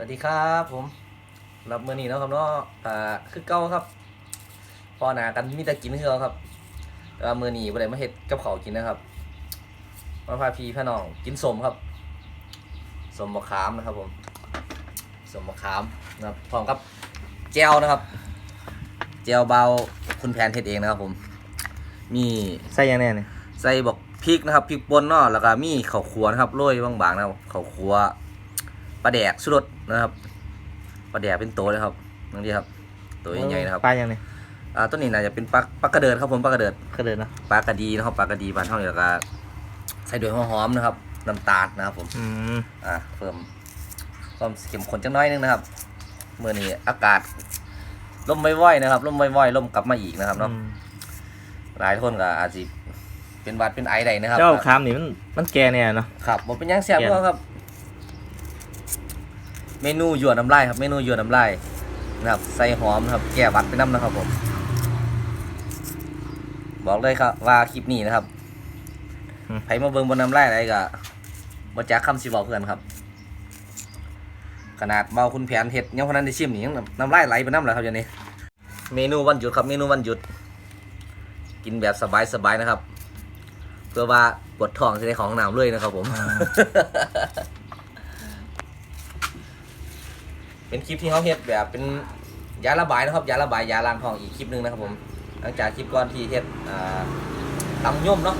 สวัสดีครับผมรับมือนี้เนาะครับเนาะอ่าคือเก่าครับ พอหนากันมีแต่กินคือเก่าครับแต่ว่ามือนี้บ่ได้มาเฮ็ดกับข้าวกินนะครับมาพาพี่พี่น้องกินสมครับสมมะขามนะครับผมสมมะขามนะครับพร้อมกับแจวนะครับแจวเบาคุณแพนเฮ็ดเองนะครับผม มีใส่ยังแน่เนี่ยใส่บอกพริกนะครับพริกป่นเนาะแล้วก็มีข้าวคั่วนะครับโรยบางๆนะครับข้าวคั่วป ลาแดกสุรสนะครับปลาแดกเป็นโตเลยครับนั่นดีครับ ตัวใหญ่ๆนะครับปลายังเนี่ยอ่าต้นนี้น่าจะเป็นปลาปลากระเดิดครับผมปลากระเดิดกระเดินเนาะปลากระดีนะครับปลากระดีบานเท่านี้แล้วก็ใส่ด้วยหัวหอมนะครับน้ำตาลนะครับผมอืมอ่าเพิ่มความเข้มข้นจังน้อยนึงนะครับเมื่อนี้อากาศลมว่อยๆนะครับลมว่อยๆลมกลับมาอีกนะครับเนาะอืมหลายคนก็อาจจะเป็นหวัดเป็นไอใดนะครับ เจ้าคามนี่มันมันแก่เนี่ยเนาะครับผมเป็นหยังแซ่บแกงเนาะครับ เมนูหยวนน้ำลายครับ เมนูหยวนน้ำลายนะครับ ใส่หอมนะครับ แก้หวัดไปน้ำนะครับผม บอกเลยครับ ว่าคลิปนี้นะครับใครมาเบิ่งบนน้ำลายอะไรก็บ่จักคำสิบอกเพื่อนครับ ขนาดเบาคุณแผนเห็ดยังพนันได้ชิมนี่ยังน้ำลายไหลไปน้ำแล้วครับอย่างนี้ เมนูวันหยุดครับ เมนูวันหยุด กินแบบสบายๆนะครับ เพื่อว่าปวดท้องจะได้ของหนาวเลยนะครับผม เป็นคลิปที่เขาเฮ็ดแบบเป็นยาระบายนะครับยาระบายยาล้างท้องอีกคลิปหนึงนะครับผมหลังจากคลิปก่อนที่เฮ็ดอ่าตำย่มเนาะ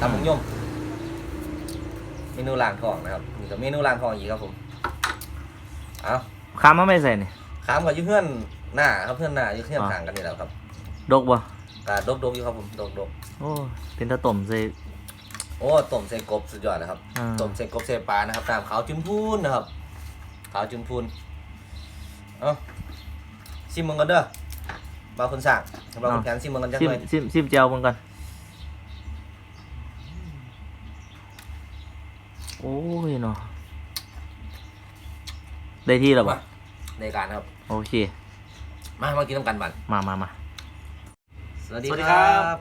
ตำบักย่มเมนูล้างท้องนะครับนี่ก็เมนูล้างท้องอีกครับผมเอาคามมันไม่ใส่เนี่ยขามกับอยุ่เพื่อนหน้าครับเพื่อนหน้าอยุ่เพื่อนอ่าห่างกันนี่แหละครับดกบ่กาดกดกๆอยู่ครับผมดกดกโอ้เป็นตะต่มใส่ๆโอ้ต้มใส่กบสุดยอดนะครับอ่าต้มใส่กบใส่ปลานะครับตามขาวจุนพูนนะครับขาวจุนพูน เอาซิมมึงกันเด้อบางคนสั่งสำหรับคนแขนซิมมึงกันจังซิมเลยซิมซิมเจียวมันก่อนโอ้ยเนาะได้ที่แล้วบ่มาในการครับ โอเค มามากินน้ำกันบันมามามาสวัสดีสวัสดีคครัรับบ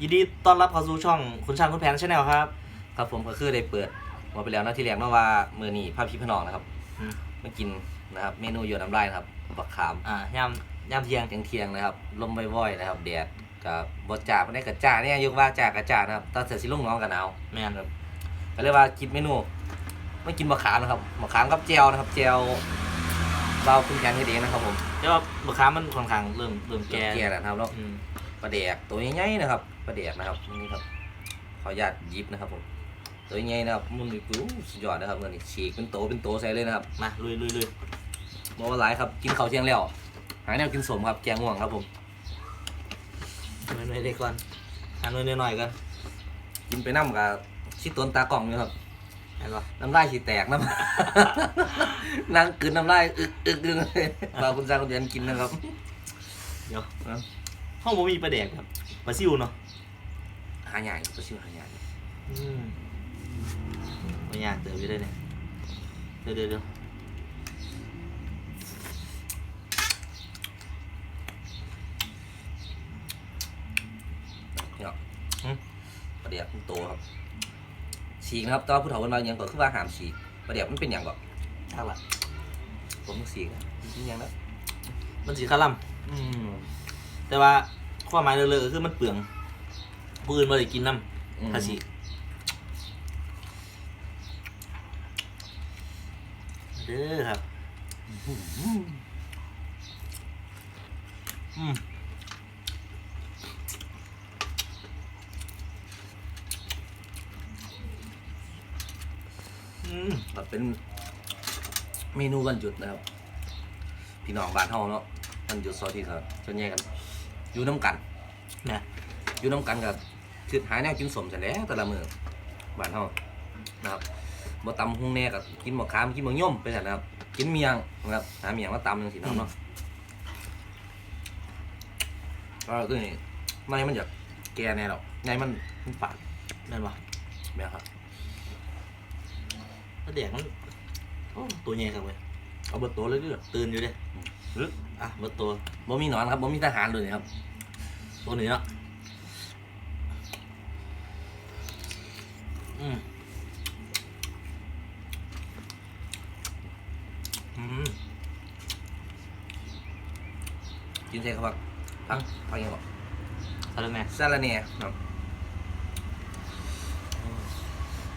ยินดีต้อนรับเข้าสู่ช่องคุณช่างคุณแผนชาแนลครับ ครับผมก็คือได้เปิดมาไปแล้วนะที่แรกเนาะว่ามือนีพาพี่พน้องนะครับอืมมากิน นะครับ เมนูโยนน้ำลายนะครับบักขามอ่าย่ำย่ำเที่ยงเที่ยงเที่ยงๆนะครับ ลมว่อยๆนะครับแดดกับบดจ่าไม่ได้กับจ่าเนี่ยยกว่าจ่ากับจ่านะครับตอนเสร็จสิลุงน้องกันเอาแม่นครับก็เลยว่าคิดเมนูไม่กินมะขามนะครับมะขามกับเจียวนะครับเจียวเบาคุณแกนให้เองนะครับผมแต่ว่าบะค้ามันค่อนข้างเริ่มเริ่มแก่แก่แล้วนะครับแล้วอืมปลาแดกตัวใหญ่ๆนะครับปลาแดกนะครับนี่ครับขออนุญาตหยิบนะครับผมตัวใหญ่นะครับมันมีกูสุดยอดนะครับเงินนี่ฉีกเป็นโตเป็นโตใส่เลยนะครับมาลุยลุยลุย บอกว่าหลายครับ กินข้าวเที่ยงแล้ว หาแนวกินสมครับ แกงง่วงครับผมหน่อยหน่อยเด็กก่อนหาหน่อยหน่อยๆก่อนกินไปน้ำกับชิดต้นตากล่องอยู่ครับเห็นปะน้ำลายฉีแตกน้ำนั่งกลืนน้ำลายอึกอึกอึกเลยบาคุณซาคุณเรียนกินนะครับเดี๋ยวครับห้องบ่มีปลาแดกครับปลาซิวเนาะหาใหญ่ก็ชื่อหาใหญ่อืมไม่ยากเติมอยู่ได้เนี่ยเดี๋ยวเดี๋ยวเดี๋ยว เนี่ย ประเดี๋ยวมันโตครับฉีกนะครับแตอนผู้เฒ่าคนบางอย่างก็คือว่าหามฉีกประเดี๋ยวมันเป็นอย่างก็ทางหลังผมต้องฉีกนะเป็นอย่างนั้นมันสีคาร่อืมำแต่ว่าความหมายเลือๆก็คือมันเปลืองผู้อื่นมาได้กินน้ำภาษีเด้อครับ อืม มแบบเป็นเมนูวันหยุดนะครับ พี่น้องบ้านเฮาเนาะวันหยุดเสาร์อาที่ครับส่วนใหญ่กันอยู่น้ำกันนี่ยอยู่น้ำกันกับคือหายแนวกินสมเสร็จแล้วแต่ละมือบ้านเฮานะครับบ่ตำหุ้งแน่กับกินบ่ขามกินบ่ย่อมไปสั่นนะครับ กินเมียงนะครับหาเมียงมาตำจังซี่นะครับเนาะก็คือในมันอยากแก่แน่หรอกในมันมันปาดแม่นปะแบบครับ แดกมันโอ้ตัวใหญ่ครับเว้ยเอาเบอร์โตเลยดิตื่นอยู่ดิหรืออะเบอร์โตบ่มีหนอนครับบ่มีทหารเลยครับ ตัวนี้เนาะอืมอืมกินเส่ครับพักพักยังบอกซาลาแน่ซาลาแน่ครับ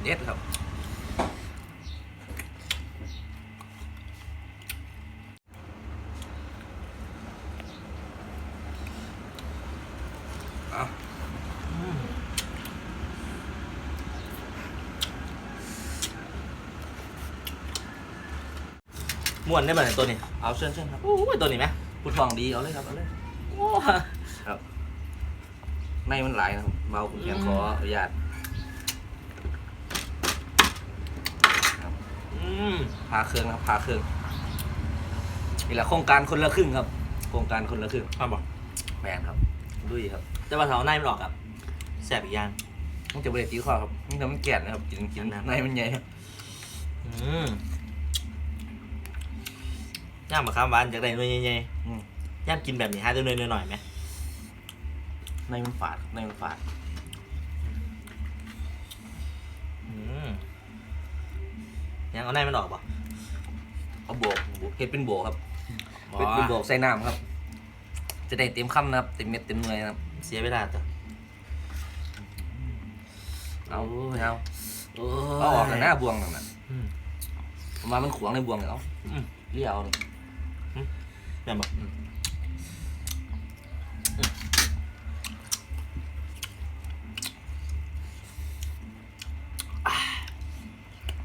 เด็ดครับ ม้วนได้แบบไหนตัวนี้ เอาเชิญเชิญครับโอ้ยตัวนี้ไหมผู้ทองดีเอาเลยครับเอาเลยโอ้ครับในมันหลายนะครับเบาคุณเพียงขออนุญาตอืมพาเครื่องนะครับพาเครื่องนี่แหละโครงการคนละครึ่งครับ โครงการคนละครึ่งครับบอกแมนครับดุยครับ แต่ว่าเท้าในมันออกครับแสบอีกอย่างมันจะบริตีข้อครับมันจะมันแก่นนะครับกินกินอันนั้นในมันใหญ่อืม ย่ามมะขามหวานจากใดหน่วยใหญ่อืม ๆย่ามกินแบบนี้หาตัวหน่วยหน่อยๆไหมในมันฝาดในมันฝาดอืมยังเอาในมันออกป่ะเอาโบกเห็ดเป็นโบกครับเป็นเป็นโบกใส่น้ำครับ จะได้เต็มคำนะครับเต็มเม็ดเต็มหน่วยนะครับเสียเวลาตัวเอาโอ้ยเอาโอ้เอาออกกันหน้าบวงนั่นน่ะอืมประมาณมันขวางในบวงเหรออืมเลี้ยวนี่ แม่นบอก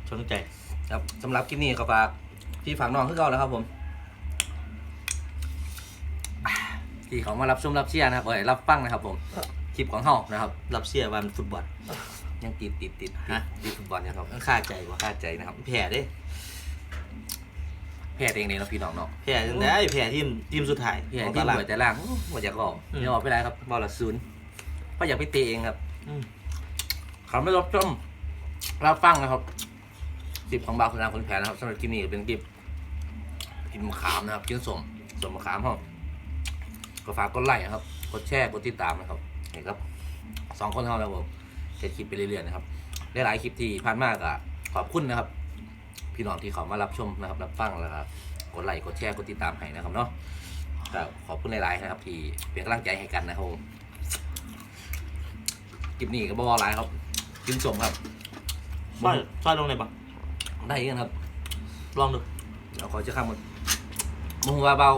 ชนใจครับสำหรับคลิปนี้ก็ฝากพี่ฝากน้องคือเก่าแล้วครับผมที่เขามารับชมรับเชียร์นะครับเอ้ยรับฟังนะครับผมคลิปของเฮานะครับ รับเสียวันฟุตบอลยังติดติดติดติดฮะติดฟุตบอลอยู่ครับค่าใจวะคาใจนะครับแพ้เด้ แพ้เองเลยเนาะพี่น้องเนาะแพ้จังได้แพ้ทีมทีมสุดท้ายแพ้ของที่ตารางหัวแต่ล่างอู้หัวจากหลอกอืมเดี๋ยวออกไปได้ครับบอลละศูนย์เพราะอยากไปเตะเองครับ อืมเขาไม่รับชมรับฟังนะครับสิบของบาวคนงานคนแพ้นะครับสำหรับคลิปนี้ก็เป็นคลิปกินมะขามนะครับกินสมสมมะขามห้องก็ฝากกดไลค์นะครับกดแชร์กดติดตามนะครับนี่ครับสองคนเท่าแล้วผมเก็บคลิปไปเรื่อยๆนะครับได้หลายคลิปที่ผ่านมากอะขอบคุณนะครับ พี่น้องที่เขามารับชมนะครับรับฟังแล้วก็กดไลค์กดแชร์กดติดตามให้นะครับเนาะก็ขอบคุณหลายๆนะครับ ที่เป็นกำลังใจให้กันนะครับผมคลิปนี้ก็บอหลายครับกินสมครับซอยซอยลงไหนปะได้กันครับ ลองดูเดี๋ยวขอจะข้ามมันมึงว่าเบา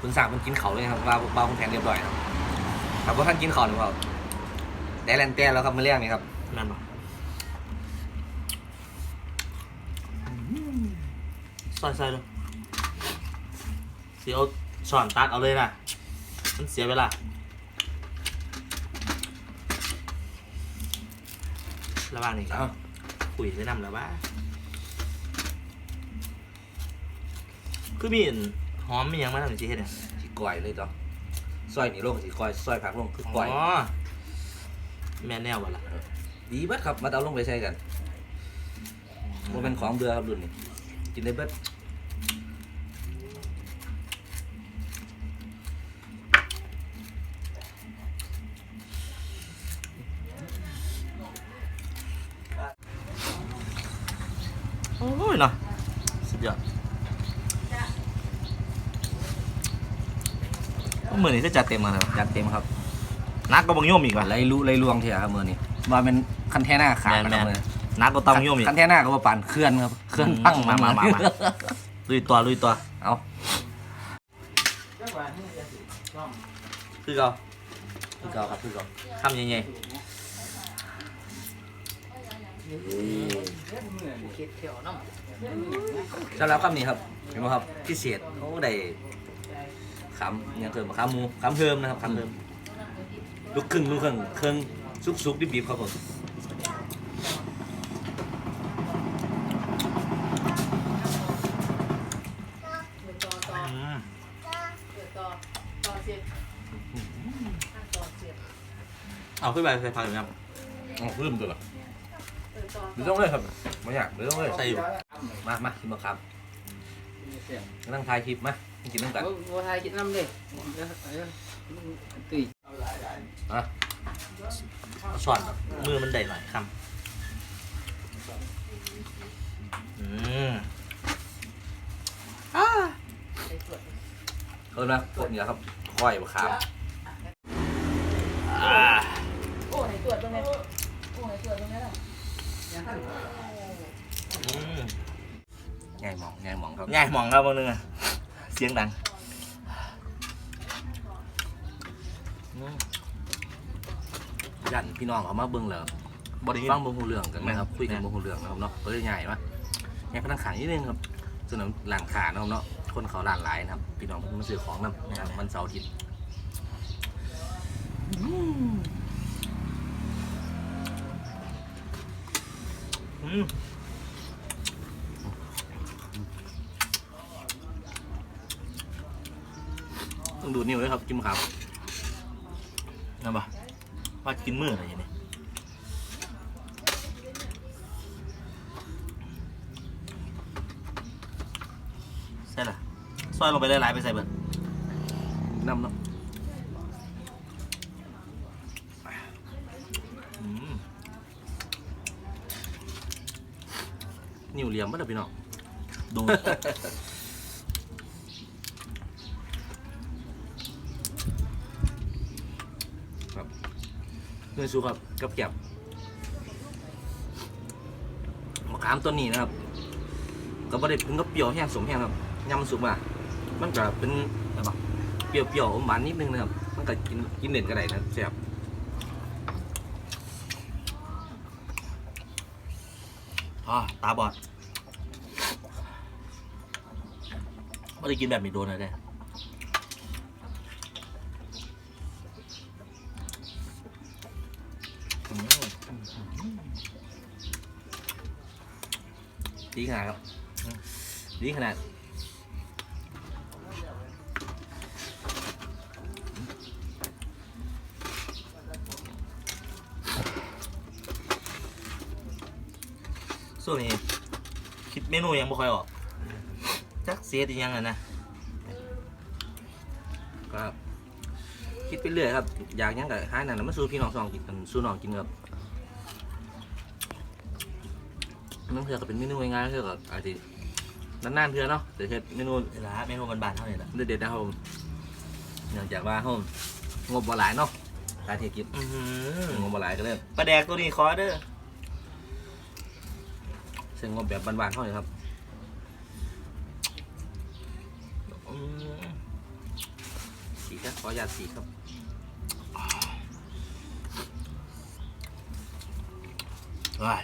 คุณสั่งมันกินเขาเลยครับว่าเบาคุณแทงเรียบร้อยครับครับว่าท่านกินเขาหรือเปล่าแต่แลนแต่แล้วครับมาเรียกนี่ครับแม่นปะ ซอยซอยดูเสียเอาช้อนตักเอาเลยนะมันเสียเวลาระหว่างนี้คเอารับคุยแนะนำแล้วว่าคือมีอันหอมมีหยังมาทำจีเฮ็ดเนี่ยสีก้อยเลยจ้ะซอยนี่ลงสีก้อยซอยผักลงคือก้อยอ๋อแม่นแนวบ่ล่ะดีเบิดครับมาเอาลงไปใช้กันว่าเป็นของเบื่อครับรุ่นนี้กินได้เบิด สุดยอดมือนี้ก็จัดเต็มมาแล้วจัดเต็มครับนักก็บังโยมอีกว่ะไรรู้ไรลวงเถอะครับมือนี้ว่าเป็นคันแท่หน้าขาดแม่นนะครับแม่นมือนักก็ต้องบังโยมอีกคันแท่หน้าก็ว่าปานเคลื่อนครับเคลื่อนพังมามามามาลุยตัวลุยตัวเอาคือเราคือเก่าครับคือเก่าทำยังไง สำหรับคำนี้ครับเห็นไหมครับพิเศษเขาได้คำยังเพิ่มคำหมูคำเพิ่มนะครับคำเพิ่มลูกครึ่งลูกครึ่งเครื่องซุกซุกดิบดิบๆครับผมต่อต่ออืมต่อต่อเสียบต่อเสียบเอาขึ้นไปใส่ผักหรือยังอ๋อเพิ่มตัวเหรอเออต่อ หรือต้องเลยครับไม่อยากหรือต้องเลยใส่อยู่มามากินมาครับนั่งถ่ายคลิปมากินน้ำกันโอ้ทายกินน้ำเลยตุยอะเอาช้อนมือมันได้หน่อยคำอืมใส่ขวดเออนะกดเนี่ยครับค่อยบะขาม อ่า โอ้ไหนตรวจตรงไหนโอ้ไหนตรวจตรงไหนล่ะ อืม ง่ายหมองง่ายหมองครับง่ายหมองครับบางนึงอะเสียงดังอืมยันพี่น้องเขามาเบิ่งแล้วบริฟังบ่ฮู้เรื่องกันนะครับแม่นคุยกันบ่ฮู้เรื่องนะครับเนาะก็เลยง่ายมาง่ายพนักขายนิดนึงครับส่วนหลังขานะครับเนาะคนเขาร้านหลายนะครับ พี่น้องเพิ่นมาซื้อของนำนะครับวันเสาร์อาทิตย์ ต้องดูนิ้วด้วยครับจิ้มครับนั่นปะว่ากินมืออะไรอย่างนี้ใช่ล่ะซอยลงไปหลายๆไปใส่เบิร์ดน้ำเนาะ อืม นิ้วเหลี่ยมบ่ล่ะพี่น้องดูเนื้อสูครับกับแกบมะขามตัวนี้นะครับก็บ่ได้ถึงกับเปรี้ยวแห้งสมแห้งครับยำสุกมามันก็เป็นแบบเปรี้ยวๆอมหวานนิดนึงนะครับมันก็กินกินเด่นก็ได้นะแซ่บ อ๋อตาบอดไม่ได้กินแบบมีโดนเลยเด้ดีขนาดครับดีขนาด วนนี้ คิดเมนูยังไม่ค่อยออก จักเสียดียังไงนะก็คิดไปเรื่อยครับ อยากหยังก็หานั่นน่ะมาสู้พี่น้องสองกินกันสู้น้องกินครับนั่นเพื่อก็เป็นเมนูง่ายๆเพื่อก็อาจจะนานๆเพื่อเนาะแต่เฮ็ดเมนูเวลาเมนูบานๆเท่านี้แหละเด็ดๆนะครับผมเนื่องจากว่าห้องงบบ่หลายเนาะการที่กินอื้อหืองบบ่หลายก็เลยปลาแดกตัวนี้ขอเด้อ ซึ่งงบแบบบานๆเท่านี้ครับอืมสีครับขออนุญาตสีครับว้าย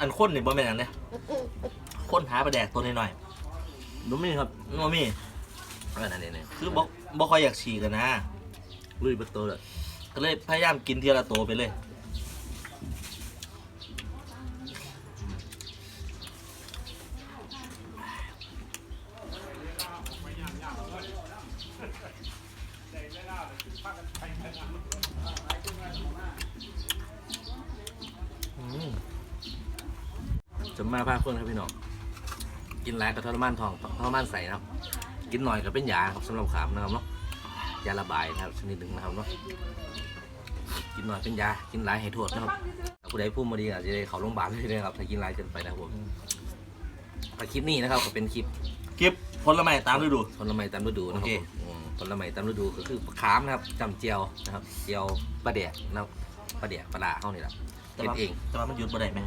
อันข้นนี่บ่แม่นอันเนี่ยข้นหาปลาแดกตัวน้อยนุ่มนี่ครับๆนัวมีเออนั่นเองเนี่ยคือบ่บ่ค่อยอยากฉีกกันนะลุยเประตูเลยก็เลยพยายามกินทีละตัวไปเลย จะมาพาคนครับพี่น้องกินหลายกับทรมานทองทรมานใส่นะครับ กินหน่อยก็เป็นยาครับสำหรับขามนะครับเนาะยาระบายนะครับชนิดหนึ่งนะครับเนาะกินหน่อยเป็นยากินหลายให้โทษนะครับถ้าผู้ใดพูดมาดีอาจจะได้เขาโรงพยาบาลเลยนะครับถ้ากินหลายเกินไปนะครับผมแต่คลิปนี้นะครับก็เป็นคลิปกิบผลไม้ตามฤดูผลไม้ตามฤดูนะครับโอเคผมอืม ผลไม้ตามฤดูก็คือขามนะครับจำเจียวนะครับเจียวปลาแดกนะครับปลาแดกปลาร้าเข้านี่แหละแต่เฮ็ดว่าเองแต่ว่ามันหยุดบ่ได้แม่ง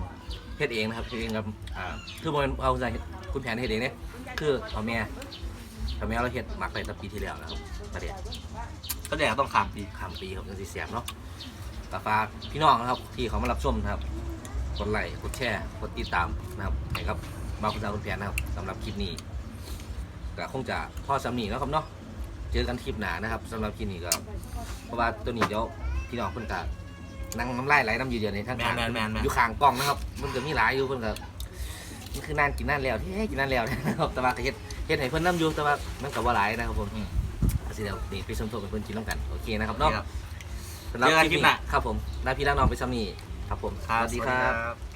เฮ็ดเองนะครับเฮ็ดเองครับอ่าคือบ่แมันเอาใจคุณแผนเฮ็ดเองเนี่ยคือเอาแม่เอาแม่เราเฮ็ดหมักไปตั้งปีที่แล้วนะครับปลาแดกปลาแดกต้องขามปีข้ามปีครับจังสิแซ่บเนาะก็ฝากพี่น้องนะครับ ที่เขามารับชมนะครับ กดไลค์ กดแชร์ กดติดตามนะครับให้ครับบางคุณสาวคุณแผนนะครับสำหรับคลิปนี้ก็คงจะพอสำนีแล้วครับเนาะ เจอกันคลิปหน้านะครับสำหรับคลิปนี้ก็เพราะว่าตัวนี้เดี๋ยวพี่น้องเพิ่นก็นั่งน้ำลายไหลน้ำอยู่เดียวในทั้งแมนแมนแมนแมน อยู่ข้างกล้องนะครับ มันก็มีหลายอยู่เพิ่นก็มันคือนานกินนานแล้วที่ให้กินนานแล้วนะครับแต่ว่าก็เฮ็ดเฮ็ดให้เพิ่นน้ำอยู่แต่ว่ามันก็บ่หลายนะครับผมก็สิเดี๋ยวนี่ไปชมตัวเป็นเพิ่นกินน้ำกันโอเคนะครับเนาะครับสำหรับเจอกันคลิปคลิปหน้านี้ครับผมลาพี่ลาน้องไปซ้ำนี่ครับผมครับสวัสดีครับ บ